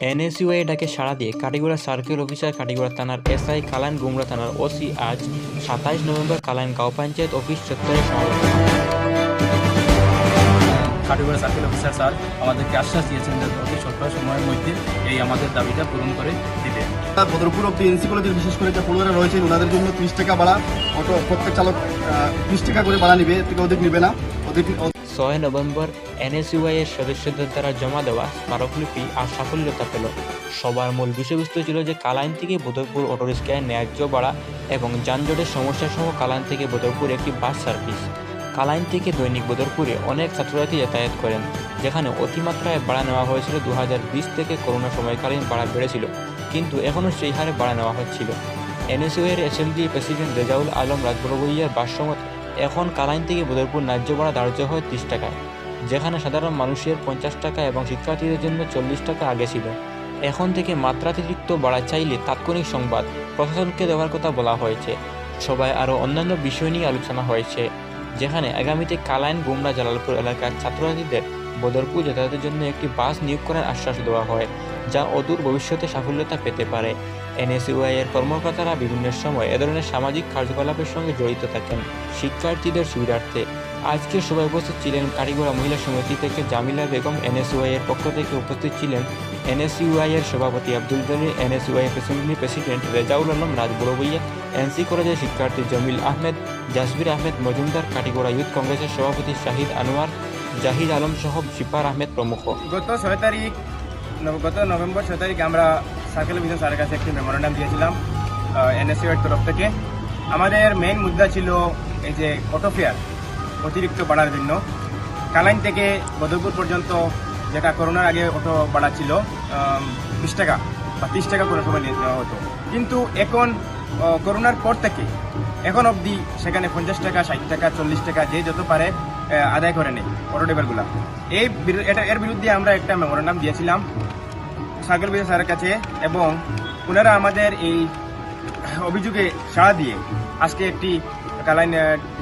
NSUI ডাকে সাড়া দিয়ে কাটিগুড়া সার্কেল অফিসার কাটিগুড়া থানার এসআই কালাইন গুমরা থানার ওসি আজ সাতাইশ নভেম্বর কালাইন গাঁও পঞ্চায়েত অফিস চত্বরে সমাবেশ কাটিগড়া সার্কেল অফিসার স্যার আমাদেরকে আশ্বাস দিয়েছেন যে অতি স্বল্প সময়ের মধ্যে এই আমাদের দাবিটা পূরণ করে দিবে। বদরপুর অব্দি এনসি কলেজের বিশেষ করে যে পড়ুয়ারা রয়েছেন ওনাদের জন্য ত্রিশ টাকা বাড়া অটো প্রত্যেক চালক ত্রিশ টাকা করে বাড়া নিবে এর থেকে অধিক নিবে না। অধিক ছয় নভেম্বর এনএসইউআই এর সদস্যদের দ্বারা জমা দেওয়া স্মারকলিপি আর সাফল্যতা পেল। সবার মূল বিষয়বস্তু ছিল যে কালাইন থেকে বোধরপুর অটোরিক্সায় ন্যায্য ভাড়া এবং যানজটের সমস্যা সহ কালাইন থেকে বোধরপুর একটি বাস সার্ভিস। কালাইন থেকে দৈনিক বোধরপুরে অনেক ছাত্রছাত্রী যাতায়াত করেন, যেখানে অতিমাত্রায় ভাড়া নেওয়া হয়েছিল দু হাজার বিশ থেকে করোনা সময়কালীন ভাড়া বেড়েছিল, কিন্তু এখনও সেই হারে ভাড়া নেওয়া হচ্ছিল। এনএসইউ এর প্রেসিডেন্ট রেজাউল আলম রাজবড়বইয়ার ভাষ্যমত, এখন কালাইন থেকে বোদরপুর ন্যায্য ভাড়া ধার্য হয় ত্রিশ টাকায়। যেখানে সাধারণ মানুষের পঞ্চাশ টাকা এবং শিক্ষার্থীদের জন্য চল্লিশ টাকা আগে ছিল। এখন থেকে মাত্রাতিরিক্ত বাড়া চাইলে তাৎক্ষণিক সংবাদ প্রশাসনকে দেওয়ার কথা বলা হয়েছে। সবাই আরও অন্যান্য বিষয় নিয়ে আলোচনা হয়েছে, যেখানে আগামীতে কালাইন, গুমরা, জালালপুর এলাকার ছাত্রছাত্রীদের বদরপুর যাতায়াতের জন্য একটি বাস নিয়োগ করার আশ্বাস দেওয়া হয়। যা অদূর ভবিষ্যতে সাফল্যতা পেতে পারে। এনএসইউআই এর কর্মকর্তারা বিভিন্ন সময় এ ধরনের সামাজিক কার্যকলাপের সঙ্গে জড়িত থাকেন। শিক্ষার্থীদের সুবিধার্থে। আজকের সভায় উপস্থিত ছিলেন কারিগড়া মহিলা সমিতি থেকে জামিলা বেগম, এনএসইউআই এর পক্ষ থেকে উপস্থিত ছিলেন এনএসইউআই এর সভাপতি আব্দুল জলিল, এনএসইউআই এর assembly president Rezaul Alam Rajbarbaiya NC কলেজের শিক্ষার্থী জমিল আহমেদ, জাসবির আহমেদ মজুমদার কাটিগড়া ইউথ কংগ্রেসের সভাপতি শাহিদ আনোয়ার, জাহিদ আলম সহ শিপার আহমেদ প্রমুখ। গত ছয় তারিখ গত নভেম্বর ছয় তারিখ আমরা সার্কেল অফিসার স্যারের কাছে একটি মেমোরেন্ডাম দিয়েছিলাম এনএসইউ এর তরফ থেকে। আমাদের মেইন মুদ্রা ছিল এই যে অটো ফেয়ার অতিরিক্ত বাড়ার জন্য। কালাইন থেকে বদরপুর পর্যন্ত যেটা করোনার আগে অটো বাড়া ছিল বিশ টাকা বা তিরিশ টাকা কোনো সময় নেওয়া হতো। কিন্তু এখন করোনার পর থেকে, এখন অবধি সেখানে পঞ্চাশ টাকা, ষাট টাকা, চল্লিশ টাকা যে যত পারে আদায় করে নেই অটো ড্রাইভারগুলা এই এটা এর বিরুদ্ধে আমরা একটা মেমোরেন্ডাম দিয়েছিলাম সার্কেল বিদ্যা স্যারের কাছে এবং ওনারা আমাদের এই অভিযোগে সাড়া দিয়ে আজকে একটি কালাইন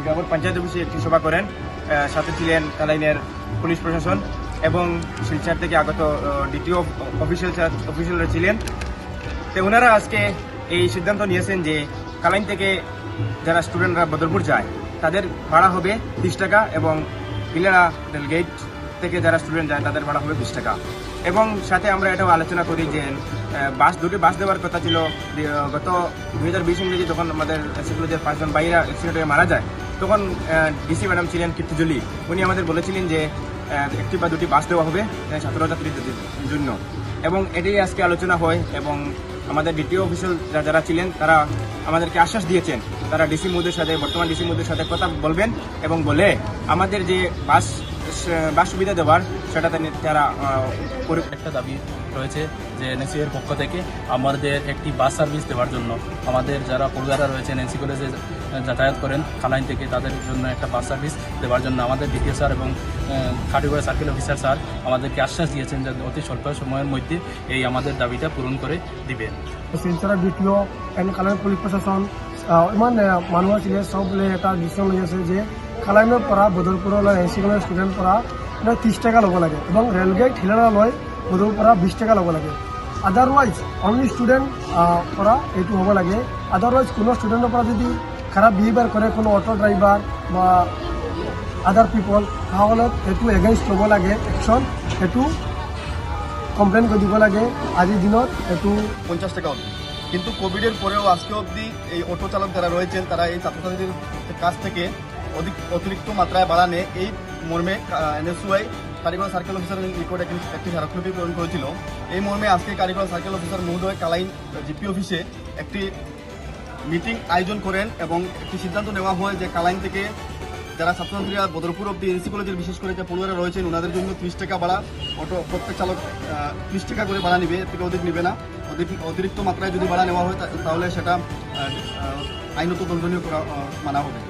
গ্রামের পঞ্চায়েত অফিসে একটি সভা করেন। সাথে ছিলেন কালাইনের পুলিশ প্রশাসন এবং শিলচর থেকে আগত দ্বিতীয় অফিসিয়াল অফিসিয়ালরা ছিলেন। তো ওনারা আজকে এই সিদ্ধান্ত নিয়েছেন যে কালাইন থেকে যারা স্টুডেন্টরা বদরপুর যায় তাদের ভাড়া হবে তিরিশ টাকা এবং পিলারা রেলগেট থেকে যারা স্টুডেন্ট যায়, তাদের ভাড়া হবে বিশ টাকা। এবং সাথে আমরা এটাও আলোচনা করি যে বাস দুটি, বাস দেওয়ার কথা ছিল গত দু হাজার বিশ ইংরেজি যখন আমাদের যে পাঁচজন বাইরা অ্যাক্সিডেন্ট হয়ে মারা যায়, তখন ডিসি ম্যাডাম ছিলেন কীর্তিজলি। উনি আমাদের বলেছিলেন যে একটি বা দুটি বাস দেওয়া হবে আহ, ছাত্রছাত্রীদের জন্য এবং এটাই আজকে আলোচনা হয় এবং আমাদের ডিটিও অফিসিয়াল যারা ছিলেন তারা আমাদেরকে আশ্বাস দিয়েছেন। তারা ডিসি মোদের সাথে বর্তমান ডিসি মোদের সাথে কথা বলবেন এবং বলে আমাদের যে বাস বাস সুবিধা দেওয়ার সেটা তারা- একটা দাবি রয়েছে যে এনএসসি এর পক্ষ থেকে আমাদের একটি বাস সার্ভিস দেওয়ার জন্য। আমাদের যারা পড়ুয়ারা রয়েছেন এনসি কলেজে যাতায়াত করেন খালাইন থেকে তাদের জন্য একটা বাস সার্ভিস দেওয়ার জন্য আমাদের ডিটিও স্যার এবং খাটিগড়া সার্কেল অফিসার স্যার আমাদেরকে আশ্বাস দিয়েছেন যে অতি স্বল্প সময়ের মধ্যে এই আমাদের দাবিটা পূরণ করে দিবেন শিলচৰৰ দ্বিতীয় এণ্ড কালাইন পুলিচ প্ৰশাসন আহ, ইমান আছিলে চবলে এটা ডিচিশ্যন লৈ আছে যে কালাইনৰ পৰা বদৰপুৰলৈ এন চি কলেজৰ ষ্টুডেণ্ট পৰা মানে ত্ৰিছ টকা ল'ব লাগে এবং ৰেলগেট হিলাৰালৈ বদৰৰ পৰা বিছ টকা ল'ব লাগে। আদাৰৱাইজ অনলি ষ্টুডেণ্ট পৰা এইটো হ'ব লাগে। আদাৰৱাইজ কোনো ষ্টুডেণ্টৰ পৰা যদি খাৰাপ বিহেভিয়াৰ কৰে, কোনো অটো ড্ৰাইভাৰ বা আদাৰ পিপল তাহলে এইটো এগেইনষ্ট ল'ব লাগে একশ্যন সেইটো কমপ্লেইন কৰি দিব লাগে। আজিৰ দিনত এইটো পঞ্চাশ টাকা অবধি। কিন্তু কোভিডের পরেও আজকে অবধি এই অটো চালক যারা রয়েছেন, তারা এই ছাত্রছাত্রীদের কাছ থেকে অধিক অতিরিক্ত মাত্রায় নেয়। এই মর্মে এনএসইউআই কারিগর সার্কেল অফিসার নিকট একটি স্মারকলিপি প্রেরণ করেছিল এই মর্মে আজকে কারিগর সার্কেল অফিসার মহোদয় কালাইন জিপি অফিসে একটি মিটিং আয়োজন করেন এবং একটি সিদ্ধান্ত নেওয়া হয় যে কালাইন থেকে যারা ছাত্রছাত্রীরা বদরপুর অব্দি এনসি কলেজের, বিশেষ করে যে পড়ুয়ারা রয়েছেন ওনাদের জন্য ত্রিশ টাকা ভাড়া, অটো প্রত্যেক চালক ত্রিশ টাকা করে ভাড়া নিবে থেকে অধিক নিবে না। অতিরিক্ত মাত্রায় যদি ভাড়া নেওয়া হয় তাহলে সেটা আইনত দণ্ডনীয় করা মানা হবে।